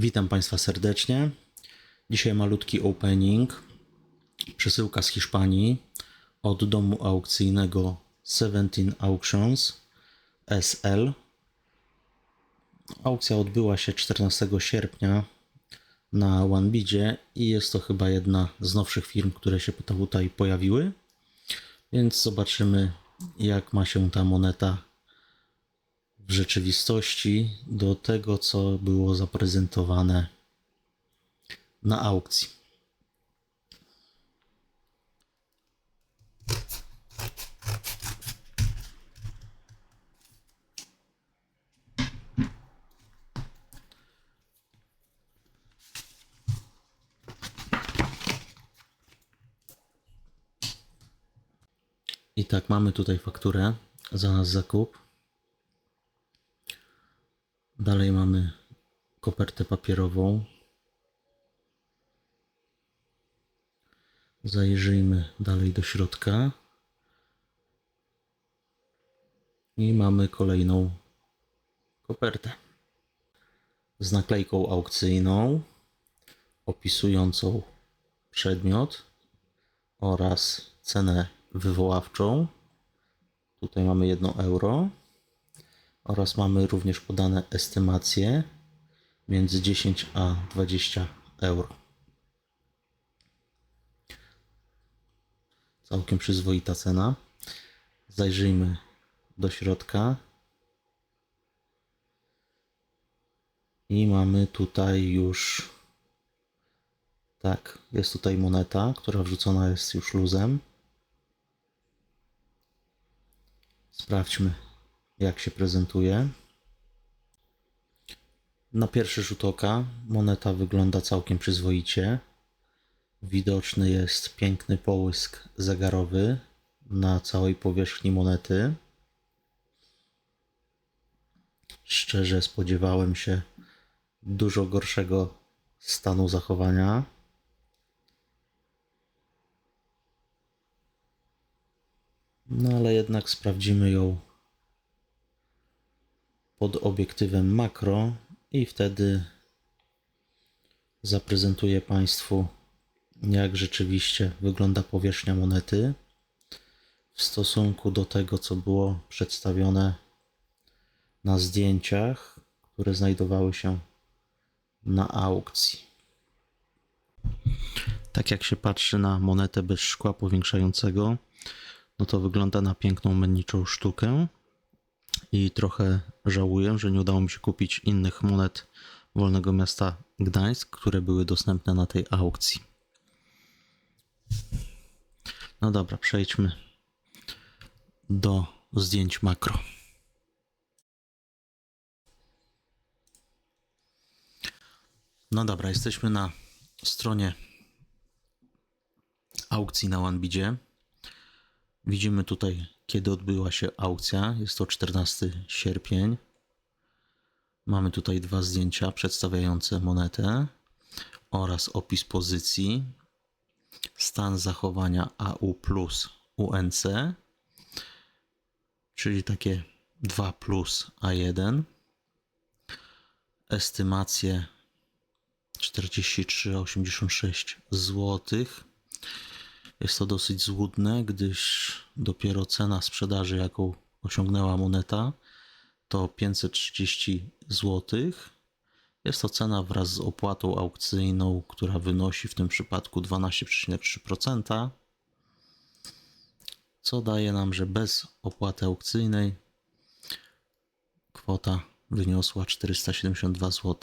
Witam Państwa serdecznie. Dzisiaj malutki opening. Przesyłka z Hiszpanii od domu aukcyjnego 17 Auctions SL. Aukcja odbyła się 14 sierpnia na OneBidzie i jest to chyba jedna z nowszych firm, które się tutaj pojawiły. Więc zobaczymy, jak ma się ta moneta w rzeczywistości do tego, co było zaprezentowane na aukcji. I tak, mamy tutaj fakturę za nasz zakup. Dalej mamy kopertę papierową. Zajrzyjmy dalej do środka. I mamy kolejną kopertę z naklejką aukcyjną opisującą przedmiot oraz cenę wywoławczą. Tutaj mamy 1 euro oraz mamy również podane estymacje między 10 a 20 euro. Całkiem przyzwoita cena. Zajrzyjmy do środka. I mamy tutaj już tak, jest tutaj moneta, która wrzucona jest już luzem. Sprawdźmy, jak się prezentuje. Na pierwszy rzut oka moneta wygląda całkiem przyzwoicie. Widoczny jest piękny połysk zegarowy na całej powierzchni monety. Szczerze spodziewałem się dużo gorszego stanu zachowania. No ale jednak sprawdzimy ją pod obiektywem makro i wtedy zaprezentuję Państwu, jak rzeczywiście wygląda powierzchnia monety w stosunku do tego, co było przedstawione na zdjęciach, które znajdowały się na aukcji. Tak jak się patrzy na monetę bez szkła powiększającego, no to wygląda na piękną menniczą sztukę i trochę żałuję, że nie udało mi się kupić innych monet Wolnego Miasta Gdańsk, które były dostępne na tej aukcji. No dobra, przejdźmy do zdjęć makro. No dobra, jesteśmy na stronie aukcji na OneBidzie. Widzimy tutaj, kiedy odbyła się aukcja. Jest to 14 sierpień. Mamy tutaj dwa zdjęcia przedstawiające monetę oraz opis pozycji, stan zachowania AU plus UNC, czyli takie 2 plus A1, estymacje 43,86 złotych jest to dosyć złudne, gdyż dopiero cena sprzedaży, jaką osiągnęła moneta, to 530 zł. Jest to cena wraz z opłatą aukcyjną, która wynosi w tym przypadku 12,3%, co daje nam, że bez opłaty aukcyjnej kwota wyniosła 472 zł.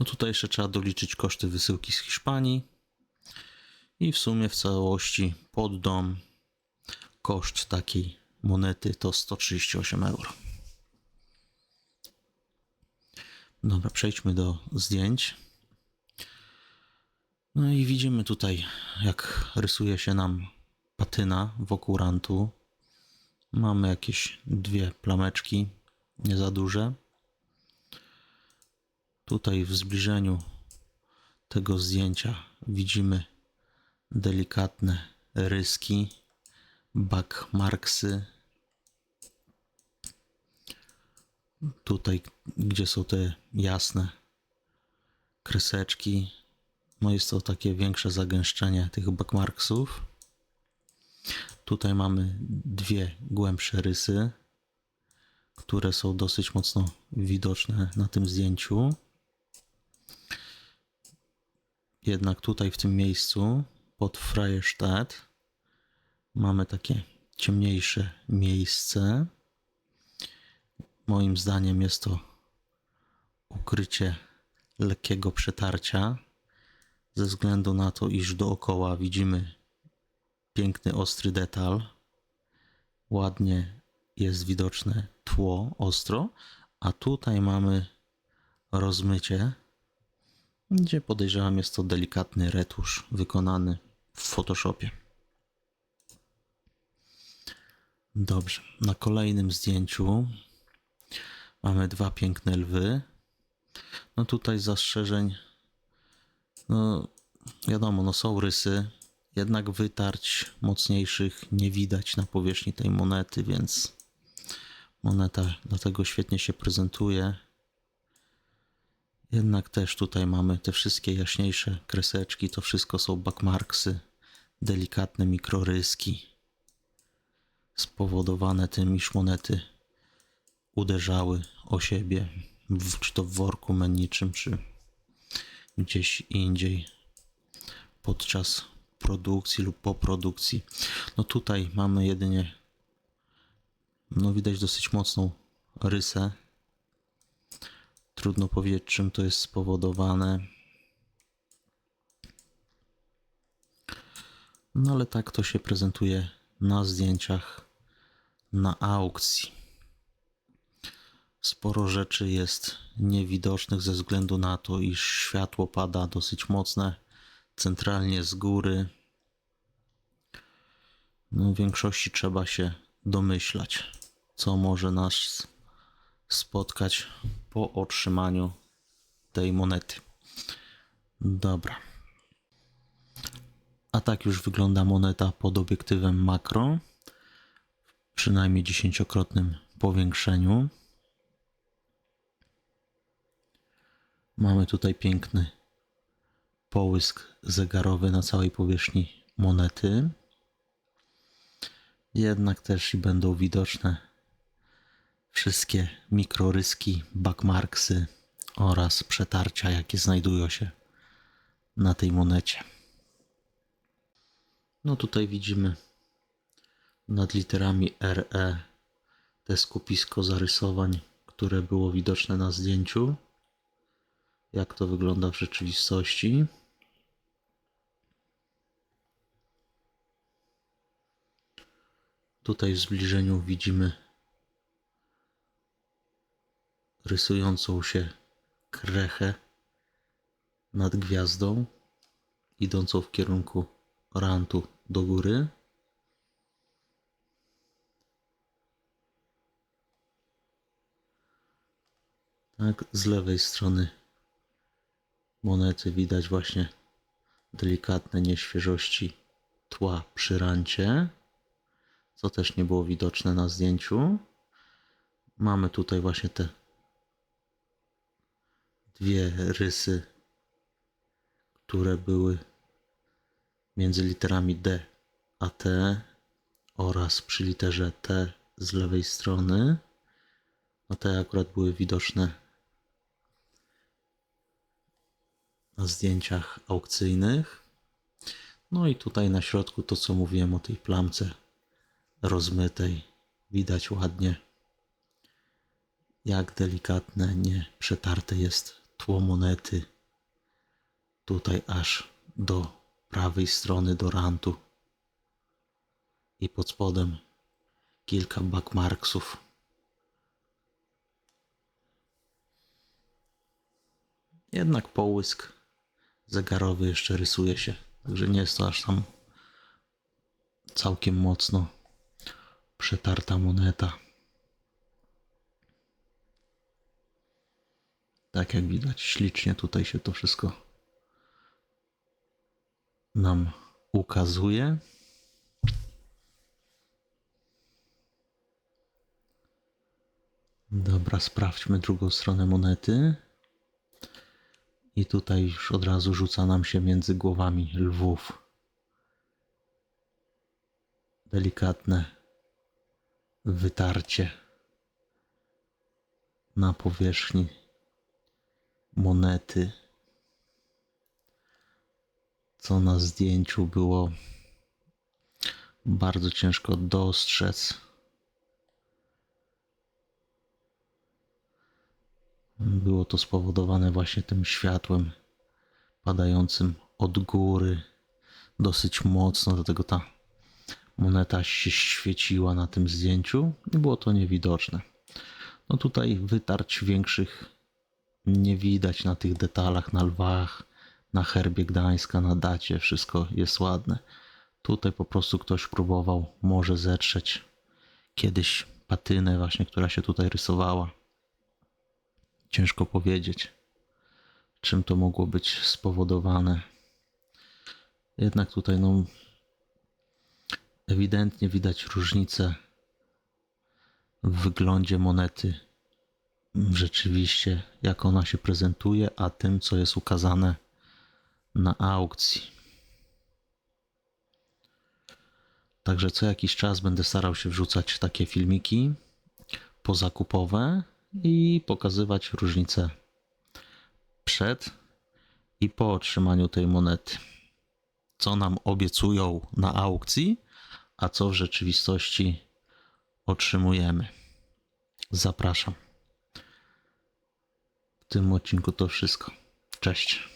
No tutaj jeszcze trzeba doliczyć koszty wysyłki z Hiszpanii i w sumie w całości pod dom koszt takiej monety to 138 euro. Dobra, przejdźmy do zdjęć. No i widzimy tutaj, jak rysuje się nam patyna wokół rantu. Mamy jakieś dwie plameczki, nie za duże. Tutaj w zbliżeniu tego zdjęcia widzimy delikatne ryski, backmarksy. Tutaj, gdzie są te jasne kreseczki, no jest to takie większe zagęszczenie tych backmarksów. Tutaj mamy dwie głębsze rysy, które są dosyć mocno widoczne na tym zdjęciu. Jednak tutaj w tym miejscu pod Freierstadt mamy takie ciemniejsze miejsce. Moim zdaniem jest to ukrycie lekkiego przetarcia, ze względu na to, iż dookoła widzimy piękny, ostry detal. Ładnie jest widoczne tło ostro, a tutaj mamy rozmycie, gdzie podejrzewam jest to delikatny retusz wykonany w Photoshopie. Dobrze, na kolejnym zdjęciu mamy dwa piękne lwy. No tutaj zastrzeżeń, no wiadomo, no są rysy, jednak wytarć mocniejszych nie widać na powierzchni tej monety, więc moneta dlatego świetnie się prezentuje. Jednak też tutaj mamy te wszystkie jaśniejsze kreseczki, to wszystko są backmarksy, delikatne mikroryski spowodowane tym, iż monety uderzały o siebie, czy to w worku menniczym, czy gdzieś indziej podczas produkcji lub po produkcji. No tutaj mamy jedynie, no widać dosyć mocną rysę. Trudno powiedzieć, czym to jest spowodowane. No ale tak to się prezentuje na zdjęciach na aukcji. Sporo rzeczy jest niewidocznych ze względu na to, iż światło pada dosyć mocne centralnie z góry. No, w większości trzeba się domyślać, co może nas spotkać po otrzymaniu tej monety. Dobra. A tak już wygląda moneta pod obiektywem makro, w przynajmniej dziesięciokrotnym powiększeniu. Mamy tutaj piękny połysk zegarowy na całej powierzchni monety. Jednak też i będą widoczne wszystkie mikroryski, backmarksy oraz przetarcia, jakie znajdują się na tej monecie. No tutaj widzimy nad literami RE te skupisko zarysowań, które było widoczne na zdjęciu. Jak to wygląda w rzeczywistości. Tutaj w zbliżeniu widzimy rysującą się krechę nad gwiazdą, idącą w kierunku rantu do góry. Tak, z lewej strony monety widać właśnie delikatne nieświeżości tła przy rancie, co też nie było widoczne na zdjęciu. Mamy tutaj właśnie te dwie rysy, które były między literami D a T oraz przy literze T z lewej strony. No te akurat były widoczne na zdjęciach aukcyjnych. No i tutaj na środku to, co mówiłem o tej plamce rozmytej, widać ładnie, jak delikatne, nie przetarte jest tło monety. Tutaj aż do prawej strony do rantu i pod spodem kilka backmarksów. Jednak połysk zegarowy jeszcze rysuje się, także nie jest to aż tam całkiem mocno przetarta moneta. Tak jak widać, ślicznie tutaj się to wszystko nam ukazuje. Dobra, sprawdźmy drugą stronę monety. I tutaj już od razu rzuca nam się między głowami lwów. Delikatne wytarcie na powierzchni monety. Co na zdjęciu było bardzo ciężko dostrzec. Było to spowodowane właśnie tym światłem padającym od góry dosyć mocno, dlatego ta moneta się świeciła na tym zdjęciu i było to niewidoczne. No tutaj wytarć większych nie widać na tych detalach, na lwach, na herbie Gdańska, na dacie, wszystko jest ładne. Tutaj po prostu ktoś próbował może zetrzeć kiedyś patynę właśnie, która się tutaj rysowała. Ciężko powiedzieć, czym to mogło być spowodowane. Jednak tutaj no ewidentnie widać różnicę w wyglądzie monety. Rzeczywiście, jak ona się prezentuje, a tym, co jest ukazane na aukcji. Także co jakiś czas będę starał się wrzucać takie filmiki pozakupowe i pokazywać różnice przed i po otrzymaniu tej monety. Co nam obiecują na aukcji, a co w rzeczywistości otrzymujemy. Zapraszam. Tym odcinku to wszystko. Cześć.